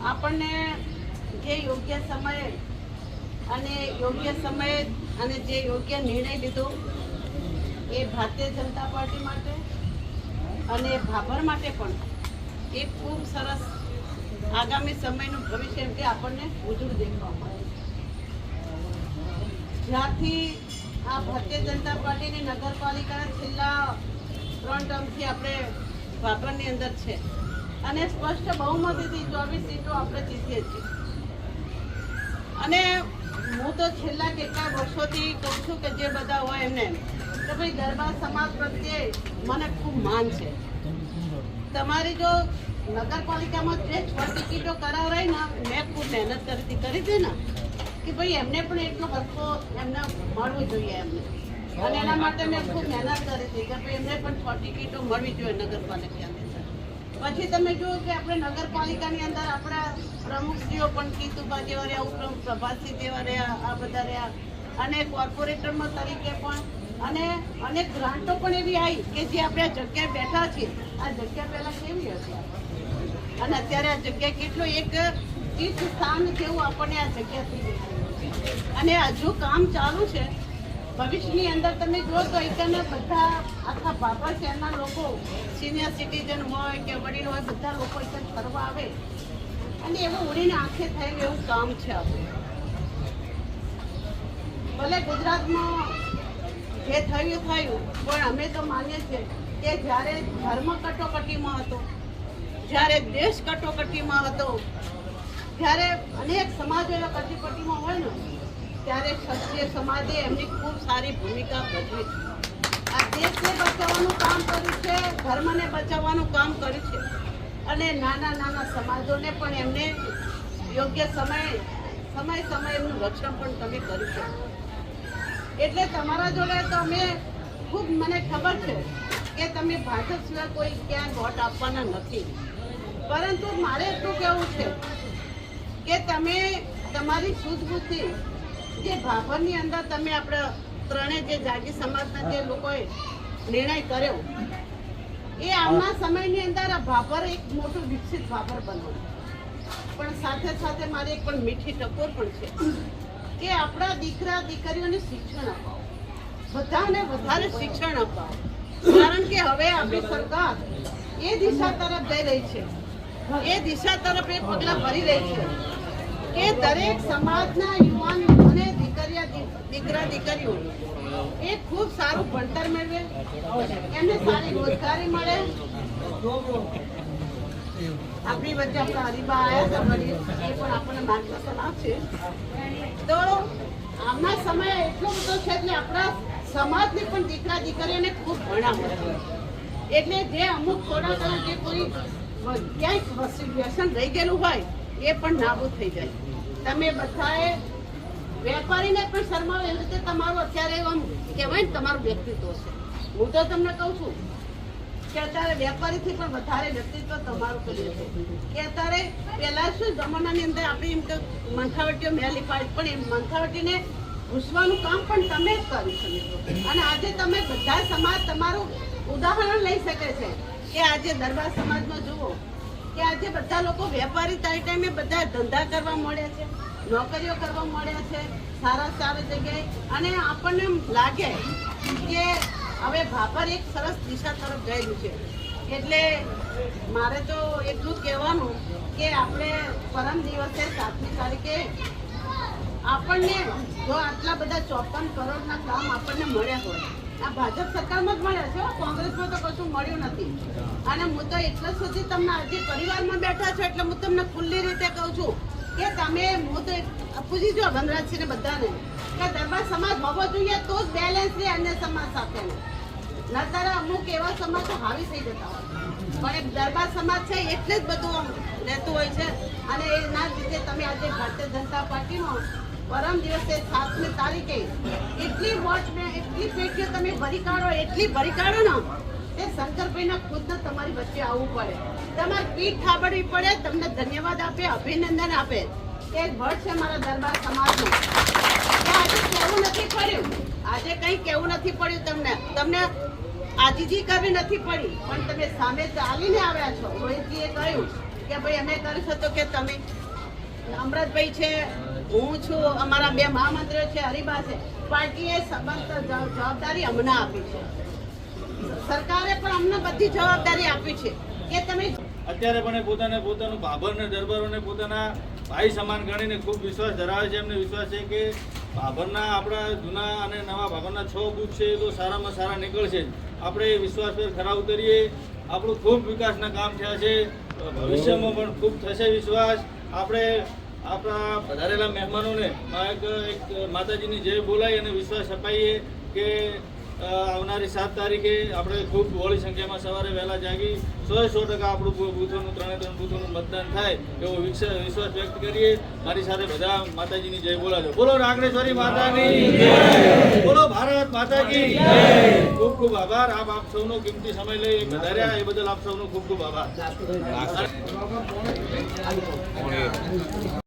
આપણને જે યોગ્ય સમયે અને યોગ્ય સમયે અને જે યોગ્ય નિર્ણય લીધો એ ભારતીય જનતા પાર્ટી માટે અને ભાભર માટે પણ એ ખૂબ સરસ આગામી સમયનું ભવિષ્ય એમ કે આપણને ઉજળું દેખવા મળે જ્યાંથી આ ભારતીય જનતા પાર્ટીની નગરપાલિકા છેલ્લા ત્રણ ટર્મથી આપણે ભાભરની અંદર છે. અને સ્પષ્ટ બહુમતીથી ચોવીસ સીટો આપણે જીતીએ છીએ. અને હું તો છેલ્લા કેટલા વર્ષોથી કહું છું કે જે બધા હોય એમને, કે ભાઈ ગરબા સમાજ પ્રત્યે મને ખૂબ માન છે. તમારી જો નગરપાલિકામાં જે છ ટિકિટો કરાવરાય ને, મેં ખૂબ મહેનત કરી કરી હતી ને, કે ભાઈ એમને પણ એટલો હક્કો એમને મળવો જોઈએ એમને. અને એના માટે મેં ખૂબ મહેનત કરી હતી કે ભાઈ એમને પણ છ ટિકિટો મળવી જોઈએ નગરપાલિકાને પછી તમે જુઓ કે આપણે નગરપાલિકાની અંદર આપણા પ્રમુખજીઓ પણ કીતુભા જેવા રહ્યા ઉપરાંત પ્રભાતસિંહ જેવા રહ્યા આ બધા રહ્યા. અને કોર્પોરેટરમાં તરીકે પણ અને અનેક ગ્રાન્ટો પણ એવી આવી કે જે આપણે આ જગ્યાએ બેઠા છીએ. આ જગ્યા પહેલાં કેવી હતી? અને અત્યારે આ જગ્યા કેટલું એક તીર્થ સ્થાન જેવું આપણને આ જગ્યા થઈ ગઈ અને હજુ કામ ચાલુ છે, ભવિષ્યની અંદર તમે જુઓ તો એકના બધા આખા ભાભર શહેરના લોકો સિનિયર સિટીઝન હોય કે વડીલ હોય, બધા લોકો એક ફરવા આવે. અને એવું ઉડીને આંખે થાય એવું કામ છે આપણું. ભલે ગુજરાતમાં જે થયું થયું, પણ અમે તો માનીએ છીએ કે જ્યારે ધર્મ કટોકટીમાં હતો, જ્યારે દેશ કટોકટીમાં હતો, જ્યારે અનેક સમાજો એવા કટોકટીમાં હોય ને, ત્યારે ક્ષત્રિય સમાજે એમની ખૂબ સારી ભૂમિકા ભજવી છે. દેશને બચાવવાનું કામ કર્યું છે, ધર્મને બચાવવાનું કામ કર્યું છે. અને નાના નાના સમાજોને પણ એમને યોગ્ય સમયે, સમય સમય એમનું રક્ષણ પણ તમે કર્યું છે. એટલે તમારા જોડે તો અમે ખૂબ, મને ખબર છે કે તમે ભાજપ સિવાય કોઈ ક્યાં વોટ આપવાના નથી. પરંતુ મારે એટલું કહેવું છે કે તમે તમારી શુદ્ધ બુદ્ધિ જે ભાભરની અંદર તમે આપણે ત્રણેય જે જાગી સમાજના જે લોકોએ નિર્ણય કર્યો, એ આમના સમયની અંદર આ ભાભર એક મોટું વિકસિત ભાભર બનવું પણ સાથે સાથે મારી એક પણ મીઠી ટકોર પણ છે કે આપણા દીકરા, દીકરીઓને શિક્ષણ અપાવો. બધાને વધારે શિક્ષણ અપાવો. કારણ કે હવે આપણી સરકાર એ દિશા તરફ જઈ રહી છે. એ દિશા તરફ એ પગલાં ભરી રહી છે કે દરેક સમાજના યુવાન અને દીકરીયા દી- દીકરા દીકરીઓ ખૂબ સારું ભણતર મેળવે એમને સારી રોજગારી મળે. આપણી વચ્ચે આપણા હરીબા આવ્યા હતા. એ પણ આપણને માર્ગદર્શન આપશે. તો આમના સમય એટલો બધો છે એટલે આપણા સમાજની પણ દીકરા દીકરીઓને ખૂબ ભણાવે એટલે જે અમુક થોડા જે કોઈ વસ- વ્યસન રહી ગયેલું હોય, એ પણ નાબૂદ થઈ જાય. તમે બધાએ વેપારીને પણ શરમાવે એવી રીતે તમારું અત્યારે આમ કહેવાય ને, તમારું વ્યક્તિત્વ છે. હું તો તમને કહું છું કે અત્યારે વેપારીથી પણ વધારે વ્યક્તિત્વ તમારું કર્યું છે. કે અત્યારે પહેલાં શું જમાનાની અંદર આપણે એમ કે મંથાવટીઓ મેલી પાડી પણ એ મંથાવટીને ઘૂસવાનું કામ પણ તમે જ કર્યું છે. અને આજે તમે બધા સમાજ તમારું ઉદાહરણ લઈ શકે છે કે આજે દરબાર સમાજમાં જુઓ કે આજે બધા લોકો વેપારી તારી ટાઈમે બધા ધંધા કરવા મળ્યા છે. નોકરીઓ કરવા મળ્યા છે સારા સારા જગ્યાએ. અને આપણને લાગે કે હવે ભાપર એક સરસ દિશા તરફ ગયેલું છે. એટલે મારે તો એટલું કહેવાનું કે આપણે પરમ દિવસે સાતમી તારીખે આપણને જો આટલા બધા ચોપન કરોડના કામ આપણને મળ્યા હોય આ ભાજપ સરકારમાં જ મળ્યા છે કોંગ્રેસમાં તો કશું મળ્યું નથી. અને હું તો એટલા સુધી તમને આજે પરિવારમાં બેઠા છો એટલે હું તમને ખુલ્લી રીતે કહું છું કે તમે હું તો પૂછી જો વનરાજસિંહને બધાને કે દરબાર સમાજ હોવો જોઈએ તો જ બેલેન્સ રહે અન્ય સમાજ સાથે. નતર અમુક એવા સમાજ તો હાવી થઈ જતા હોય. પણ એક દરબાર સમાજ છે એટલે જ બધું આમ રહેતું હોય છે. અને એના જ લીધે તમે આજે ભારતીય જનતા પાર્ટીનો પરમ દિવસે સાતમી તારીખે એટલી વોટ ને એટલી પેટીઓ તમે ભરી કાઢો, એટલી ભરી કાઢો ને તે શંકરભાઈના ખુદને તમારી વચ્ચે આવવું પડે. તમારે પીઠ થાબડવી પડે, તમને ધન્યવાદ આપે, અભિનંદન આપે. એ વર્ડ છે મારા દરબાર સમાજનું. આજે કેવું નથી પડ્યું? આજે કંઈ કેવું નથી પડ્યું તમને? તમને આજીજી કરવી નથી પડી, પણ તમે સામે ચાલીને આવ્યા છો. રોહિતજીએ કહ્યું કે ભાઈ, અમે કરીશું તો કે તમે અમૃતભાઈ છે, હું છું, અમારા બે મહામંત્રીઓ છે, હરિભા છે. પાર્ટીએ સમસ્ત જવાબદારી અમને આપી છે. સરકારે પણ અમને બધી જવાબદારી આપી છે કે તમે અત્યારે પણ પોતાને પોતાનું બાબરને દરબારોને પોતાના ભાઈ સમાન ગણીને ખૂબ વિશ્વાસ ધરાવે છે. એમને વિશ્વાસ છે કે ભાભરના આપણા જૂના અને નવા ભાભરના છ બુથ છે એ તો સારામાં સારા નીકળશે આપણે એ વિશ્વાસ પર ખરા ઉતરીએ. આપણું ખૂબ વિકાસના કામ થયા છે. ભવિષ્યમાં પણ ખૂબ થશે વિશ્વાસ. આપણે આપણા વધારેલા મહેમાનોને એક માતાજીની જય બોલાવી અને વિશ્વાસ અપાઈએ કે આવનારી સાત તારીખે આપણે ખૂબ બહોળી સંખ્યામાં સવારે વહેલા જાગી સો સો ટકા આપણું બૂથોનું ત્રણે ત્રણ બૂથોનું મતદાન થાય એવો વિશ્વાસ વ્યક્ત કરીએ. મારી સાથે બધા માતાજીની જય બોલાજો. બોલો નાગરેશ્વરી માતાની બોલો ભારત માતાજી. ખૂબ ખૂબ આભાર. આપ આપ સૌનો કિંમતી સમય લઈ વધાર્યા. એ બદલ આપ સૌનો ખૂબ ખૂબ આભાર.